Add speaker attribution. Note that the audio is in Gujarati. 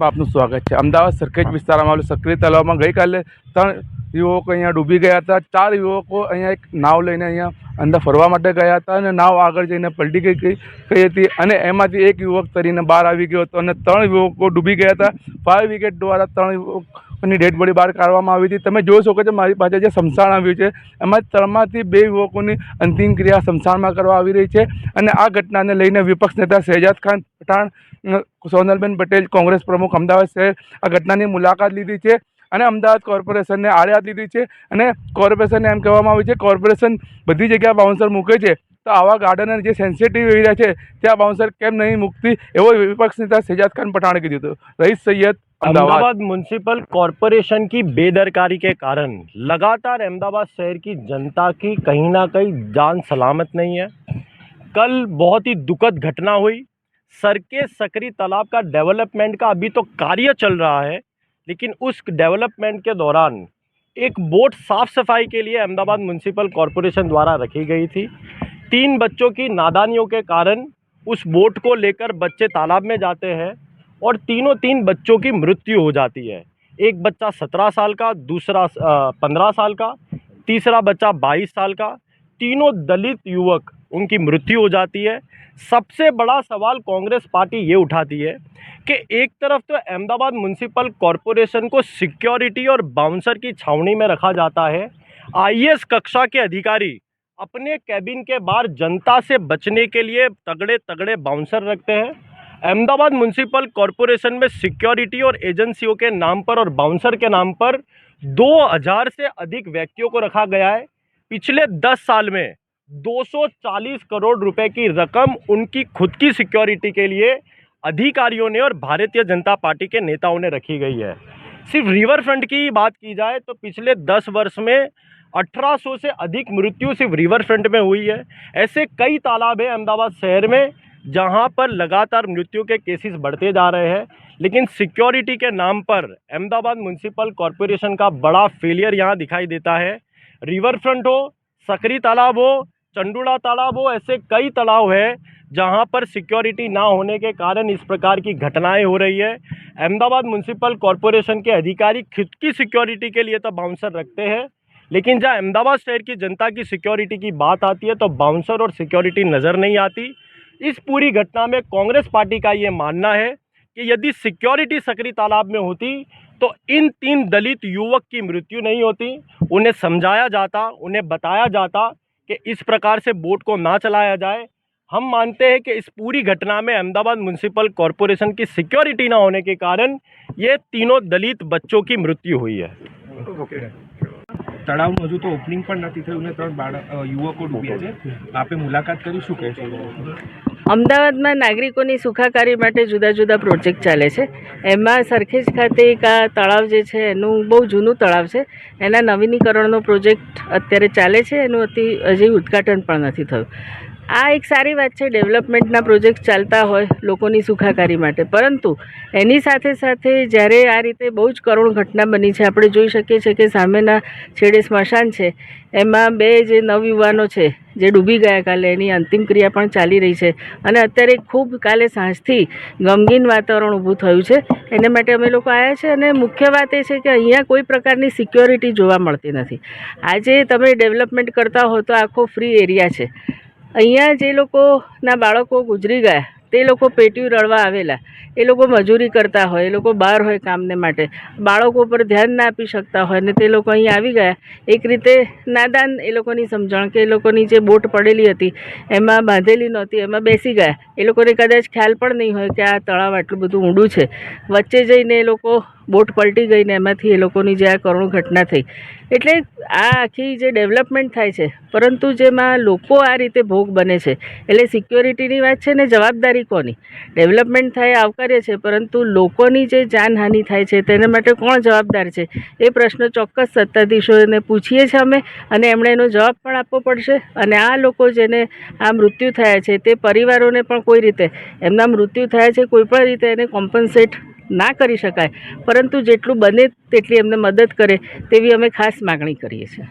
Speaker 1: આપનું સ્વાગત છે. અમદાવાદ સરખેજ વિસ્તારમાં આવેલું સક્રિય તળાવમાં ગઈકાલે ત્રણ યુવકો અહીંયા ડૂબી ગયા હતા. ચાર યુવકો અહીંયા એક નાવ લઈને અહીંયા અંદર ફરવા માટે ગયા હતા અને નાવ આગળ જઈને પલટી ગઈ ગઈ હતી અને એમાંથી એક યુવક તરીને બહાર આવી ગયો હતો અને ત્રણ યુવકો ડૂબી ગયા હતા. ફાયર બ્રિગેડ દ્વારા ત્રણ યુવકોની ડેડ બોડી બહાર કાઢવામાં આવી હતી. તમે જોઈ શકો છો મારી પાસે જે સ્મશાન આવ્યું છે, એમાં ત્રણમાંથી બે યુવકોની અંતિમ ક્રિયા સ્મશાનમાં કરવા આવી રહી છે અને આ ઘટનાને લઈને વિપક્ષ નેતા શહેજાદ ખાન પઠાણ, સોનલબેન પટેલ કોંગ્રેસ પ્રમુખ અમદાવાદ શહેર આ ઘટનાની મુલાકાત લીધી છે. અને અમદાવાદ કોર્પોરેશનને આડે લીધી છે અને કોર્પોરેશનને એમ કહેવામાં આવ્યું છે કોર્પોરેશન બધી જગ્યાએ બાઉન્સર મૂકે છે તો આવા ગાર્ડન જે સેન્સિટિવ એરિયા છે ત્યાં બાઉન્સર કેમ નહીં મૂકતી એવો વિપક્ષ નેતા શહેજાદ ખાન પઠાણે કીધું હતું રહીશ સૈયદ अहमदाबाद
Speaker 2: अहमदाबाद म्यूनसिपल कॉरपोरेशन की बेदरकारी के कारण लगातार अहमदाबाद शहर की जनता की कहीं ना कहीं जान सलामत नहीं है कल बहुत ही दुखद घटना हुई सर के सकरी तालाब का डेवलपमेंट का अभी तो कार्य चल रहा है लेकिन उस डेवलपमेंट के दौरान एक बोट साफ़ सफ़ाई के लिए अहमदाबाद म्यूनसिपल कॉरपोरेशन द्वारा रखी गई थी। तीन बच्चों की नादानियों के कारण उस बोट को लेकर बच्चे तालाब में जाते हैं और तीनों तीन बच्चों की मृत्यु हो जाती है। एक बच्चा सत्रह साल का, दूसरा पंद्रह साल का, तीसरा बच्चा बाईस साल का। तीनों दलित युवक उनकी मृत्यु हो जाती है। सबसे बड़ा सवाल कांग्रेस पार्टी ये उठाती है कि एक तरफ़ तो अहमदाबाद म्यूनसिपल कॉरपोरेशन को सिक्योरिटी और बाउंसर की छावनी में रखा जाता है। आईएएस कक्षा के अधिकारी अपने कैबिन के बाहर जनता से बचने के लिए तगड़े तगड़े बाउंसर रखते हैं। अहमदाबाद म्यूनसिपल कॉरपोरेशन में सिक्योरिटी और एजेंसियों के नाम पर और बाउंसर के नाम पर 2000 से अधिक व्यक्तियों को रखा गया है। पिछले 10 साल में 240 करोड़ रुपए की रकम उनकी खुद की सिक्योरिटी के लिए अधिकारियों ने और भारतीय जनता पार्टी के नेताओं ने रखी गई है। सिर्फ़ रिवर फ्रंट की बात की जाए तो पिछले 10 वर्ष में 1800 से अधिक मृत्यु सिर्फ़ रिवर फ्रंट में हुई है। ऐसे कई तालाब हैं अहमदाबाद शहर में, जहाँ पर लगातार मृत्यु के केसेस बढ़ते जा रहे हैं। लेकिन सिक्योरिटी के नाम पर अहमदाबाद म्यूनसिपल कॉरपोरेशन का बड़ा फेलियर यहाँ दिखाई देता है। रिवर फ्रंट हो सकरी तालाब हो चंडूला तालाब हो ऐसे कई तालाब है जहाँ पर सिक्योरिटी ना होने के कारण इस प्रकार की घटनाएँ हो रही है। अहमदाबाद म्यूनसिपल कॉरपोरेशन के अधिकारी खुद की सिक्योरिटी के लिए तो बाउंसर रखते हैं, लेकिन जहाँ अहमदाबाद शहर की जनता की सिक्योरिटी की बात आती है तो बाउंसर और सिक्योरिटी नज़र नहीं आती। इस पूरी घटना में कांग्रेस पार्टी का ये मानना है कि यदि सिक्योरिटी सकरी तालाब में होती तो इन तीन दलित युवक की मृत्यु नहीं होती। उन्हें समझाया जाता, उन्हें बताया जाता कि इस प्रकार से बोट को ना चलाया जाए हम मानते हैं कि इस पूरी घटना में अहमदाबाद म्यूनसिपल कॉरपोरेशन की सिक्योरिटी ना होने के कारण ये तीनों दलित बच्चों की मृत्यु हुई है
Speaker 3: તળાવનું હજુ તો ઓપનિંગ પણ નથી થયું ને ત્રણ બાળક અ, યુવકો ડૂબ્યા છે આપે મુલાકાત કરી શું કહેશો
Speaker 4: અમદાવાદમાં નાગરિકોની સુખાકારી માટે જુદા જુદા પ્રોજેક્ટ ચાલે છે. એમાં સરખેજ ખાતે એક આ તળાવ જે છે, એનું બહુ જૂનું તળાવ છે. એના નવીનીકરણનો પ્રોજેક્ટ અત્યારે ચાલે છે. એનું અતિ, હજી ઉદ્ઘાટન પણ નથી થયું. આ એક સારી વાત છે, ડેવલપમેન્ટના પ્રોજેક્ટ ચાલતા હોય લોકોની સુખાકારી માટે. પરંતુ એની સાથે સાથે જ્યારે આ રીતે બહુ જ કરુણ ઘટના બની છે, આપણે જોઈ શકીએ છીએ કે સામેના છેડે સ્મશાન છે. એમાં બે જે નવયુવાનો છે, જે ડૂબી ગયા કાલે, એની અંતિમ ક્રિયા પણ ચાલી રહી છે. અને અત્યારે ખૂબ કાલે સાંજથી ગમગીન વાતાવરણ ઊભું થયું છે. એને માટે અમે લોકો આવ્યા છે અને મુખ્ય વાત એ છે કે અહીંયા કોઈ પ્રકારની સિક્યોરિટી જોવા મળતી નથી. આજે તમે ડેવલપમેન્ટ કરતા હો તો આખો ફ્રી એરિયા છે. અહીંયા જે લોકોના બાળકો ગુજરી ગયા, તે લોકો પેટીયું રળવા આવેલા. એ લોકો મજૂરી કરતા હોય, એ લોકો બહાર હોય કામને માટે. બાળકો પર ધ્યાન ના આપી શકતા હોય ને તે લોકો અહીં આવી ગયા. એક રીતે નાદાન એ લોકોની સમજણ કે એ લોકોની જે બોટ પડેલી હતી, એમાં બાંધેલી નહોતી, એમાં બેસી ગયા. એ લોકોને કદાચ ખ્યાલ પણ નહીં હોય કે આ તળાવ આટલું બધું ઊંડું છે. વચ્ચે જઈને એ લોકો બોટ પલટી ગઈ ને એમાંથી એ લોકોની જે આ કરુણ ઘટના થઈ. એટલે આ આખી જે ડેવલપમેન્ટ થાય છે, પરંતુ જેમાં લોકો આ રીતે ભોગ બને છે, એટલે સિક્યોરિટીની વાત છે ને જવાબદારી કોની? ડેવલપમેન્ટ થાય આવકાર્ય છે, પરંતુ લોકોની જે જાનહાનિ થાય છે તેના માટે કોણ જવાબદાર છે? એ પ્રશ્ન ચોક્કસ સત્તાધીશોને પૂછીએ છીએ અમે, અને એમણે એનો જવાબ પણ આપવો પડશે. અને આ લોકો જેને આ મૃત્યુ થયા છે તે પરિવારોને પણ કોઈ રીતે, એમના મૃત્યુ થયા છે કોઈ પણ રીતે એને કોમ્પન્સેટ ના કરી શકાય. પરંતુ જેટલું બને તેટલી એમને મદદ કરે તેવી અમે ખાસ માગણી કરીએ છીએ.